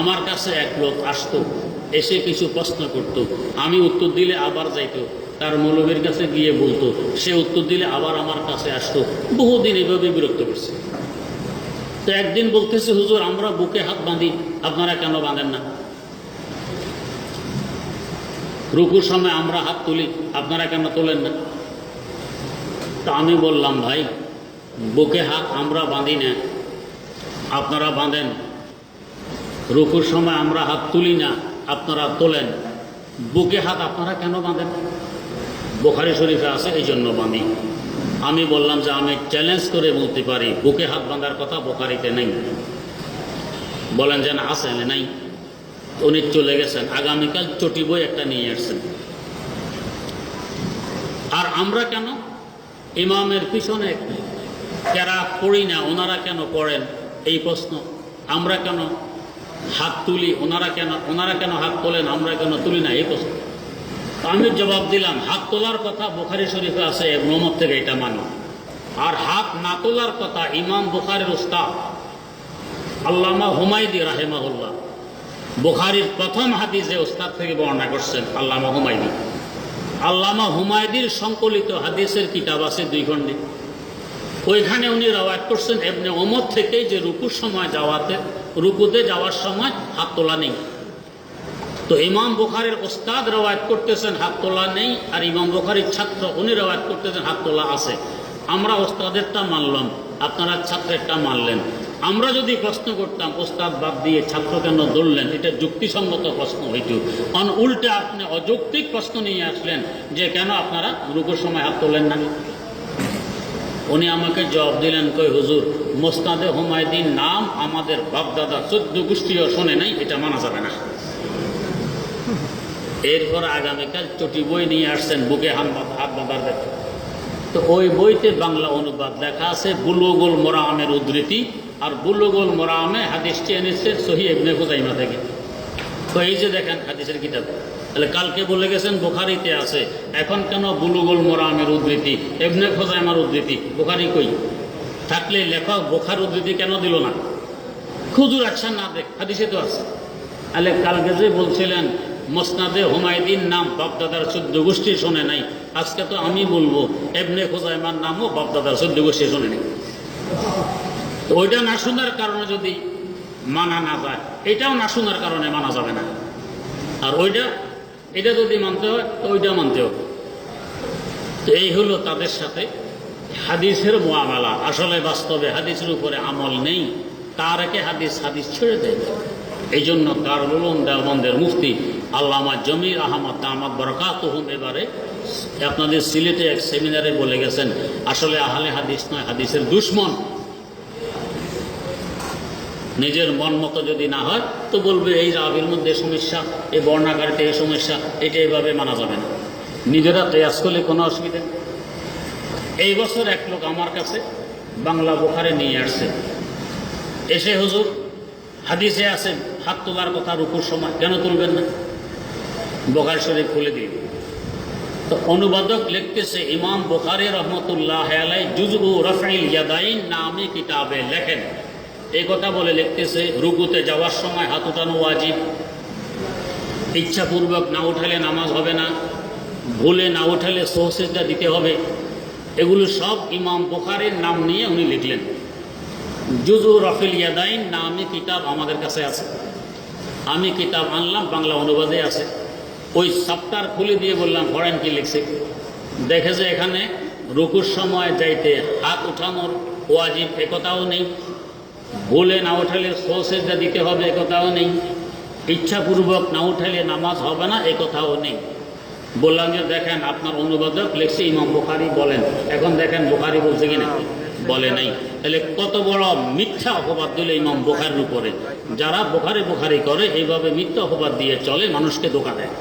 আমার কাছে এক লোক আসতো, এসে কিছু প্রশ্ন করত। আমি উত্তর দিলে আবার যাইতো, তার মৌলবীর কাছে গিয়ে বলতো, সে উত্তর দিলে আবার আমার কাছে আসতো। বহুদিন এভাবে বিরক্ত করছে। তো একদিন বলতেছে, হুজুর, আমরা বুকে হাত বাঁধি, আপনারা কেন বাঁধেন না? রুকুর সময় আমরা হাত তুলি, আপনারা কেন তোলেন না? তা আমি বললাম, ভাই, বুকে হাত আমরা বাঁধি না, আপনারা বাঁধেন। রুকুর সময় আমরা হাত তুলি না, আপনারা তোলেন। বুকে হাত আপনারা কেন বাঁধেন? বোখারি শরীফে আছে এই জন্য বাঁধি। আমি বললাম যে আমি চ্যালেঞ্জ করে বলতে পারি, বুকে হাত বাঁধার কথা বোখারিতে নেই। বলেন যে না, আছে নাই। উনি চলে গেছেন, আগামীকাল চটি বই একটা নিয়ে আসছেন। আর আমরা কেন? ইমামের পিছনে যারা পড়ি না, ওনারা কেন পড়েন? এই প্রশ্ন। আমরা কেন? হাত তুলি, ওনারা কেন ওনারা কেন হাত তোলেন, আমরা কেন তুলি না? এই প্রশ্ন। আমি জবাব দিলাম, হাত তোলার কথা বোখারি শরীফে আছে, মোহাম্মদ থেকে এটা মানো। আর হাত না তোলার কথা ইমাম বুখারের উস্তাদ আল্লামা হুমায়দি রাহেমাহুল্লাহ, বুখারির প্রথম হাদিসে উস্তাদ থেকে বর্ণনা করছেন, আল্লামা হুমায়দি। আল্লামা হুমায়দির সংকলিত হাদিসের কিতাব আছে দুই খণ্ডে। ওইখানে উনি রওয়ায়ত করছেন এমনি ওমর থেকে যে রুকুর সময় যাওয়াতে রুকুতে যাওয়ার সময় হাত তোলা নেই। তো ইমাম বুখারের ওস্তাদ রওয়ায়ত করতেছেন, হাত তোলা নেই, আর ইমাম বুখারির ছাত্র উনি রওয়ায়ত করতেছেন, হাত তোলা আছে। আমরা ওস্তাদেরটা মানলাম, আপনারা ছাত্রেরটা মানলেন। আমরা যদি প্রশ্ন করতাম, ওস্তাদ, বাদ দিয়ে ছাত্র কেন ধরলেন? এটা যুক্তিসঙ্গত প্রশ্ন হইত। অন উল্টে আপনি অযৌক্তিক প্রশ্ন নিয়ে আসলেন যে, কেন আপনারা রুকুর সময় হাত তোলেন না? উনি আমাকে জবাব দিলেন, কই হুজুর, মোস্তাদে হুমায়দিন নাম আমাদের বাপদাদা চোদ্দ গোষ্ঠীও শোনে নাই, এটা মানা যাবে না। এরপর আগামীকাল চটি বই নিয়ে আসছেন বুকে হাত বাঁধার দেখে তো ওই বইতে বাংলা অনুবাদ লেখা আছে, বুলুগুল মোরামের উদ্ধৃতি, আর বুলুগুল মোরামে হাদিসটি এনেছে সহি ইবনে খুজাইমা থেকে। তো এই যে দেখেন হাদিসের কিতাব। তাহলে কালকে বলে গেছেন, বোখারিতে আছে। এখন কেন বুলুগুল মোরামের উদ্ধৃতি? এবনে খোজাইমার উদ্ধৃতি। বোখারি কই? থাকলে লেখক বোখার উদ্ধৃতি কেন দিল না? খুজুর আচ্ছা না দেখ, হাদিসে তো আছে। তাহলে কালকে যে বলছিলেন, মসনাদে হুমায়দিন নাম বাপদাদার চোদ্দ গোষ্ঠী শোনে নাই। আজকে তো আমি বলব এবনে খোজাইমার নামও বাপদাদার চোদ্দ গোষ্ঠী শোনে নাই। ওইটা না শোনার কারণে যদি মানা না যায়, এটাও না শোনার কারণে মানা যাবে না। আর ওইটা এটা যদি মানতে হয়, তো ওইটা মানতে হবে। তো এই হলো তাদের সাথে হাদিসের মোয়ামেলা। আসলে বাস্তবে হাদিসের উপরে আমল নেই তার একে হাদিস হাদিস ছেড়ে দেয় এই জন্য তার কারুলুম দেওবন্দের মুফতি আল্লামা জমির আহমদ দামাদ বরকাত হুম এবারে আপনাদের সিলেটে এক সেমিনারে বলে গেছেন, আসলে আহলে হাদিস নয়, হাদিসের দুশ্মন। নিজের মন মতো যদি না হয়, তো বলবে, এই রাবির মধ্যে সমস্যা এই বর্ণাকারিতে এই সমস্যা, এটা এইভাবে মানা যাবে না। নিজেরা প্রয়াস করলে কোনো অসুবিধা এই বছর এক লোক আমার কাছে বাংলা বোখারে নিয়ে আসছে। এসে হুজুর, হাদিসে আছে, হাত তোলার কথা রুকুর সময়, কেন তুলবেন না? বোখার শরীফ খুলে দিয়ে তো অনুবাদক লিখতেছে, ইমাম বোখারি রহমতুল্লাহ আলাই জুজু রফিল ইয়াদাইন নামে কিতাবে লেখেন এই কথা বলে লিখতেছে, রুকুতে যাওয়ার সময় হাত উঠানো ওয়াজিব। ইচ্ছাপূর্বক না উঠালে নামাজ হবে না, ভুলে না উঠালে সোহসেজটা দিতে হবে। এগুলো সব ইমাম বোখারের নাম নিয়ে উনি লিখলেন। জুজু রফিল ইয়াদাইন নামে কিতাব আমাদের কাছে আছে। আমি কিতাব আনলাম, বাংলা অনুবাদে আছে। ওই সাপ্তার খুলে দিয়ে বললাম ফরেন কি লিখছে? দেখে যে এখানে রুকুর সময় যাইতে হাত উঠানোর ওয়াজিব একথাও নেই। ভুলে না উঠালে সোসেজটা দিতে হবে একথাও নেই। ইচ্ছাপূর্বক না উঠালে নামাজ হবে না একথাও নেই। বললাম যে, দেখেন, আপনার অনুবাদক লিখছে ইমাম বুখারি, বলেন। এখন দেখেন বুখারি বলছে কিনা বলে নাই। তাহলে কত বড় মিথ্যা অপবাদ দিল ইমাম বুখারির উপরে। যারা বোখারে বুখারি করে, এইভাবে মিথ্যা অপবাদ দিয়ে চলে, মানুষকে ধোকা দেয়।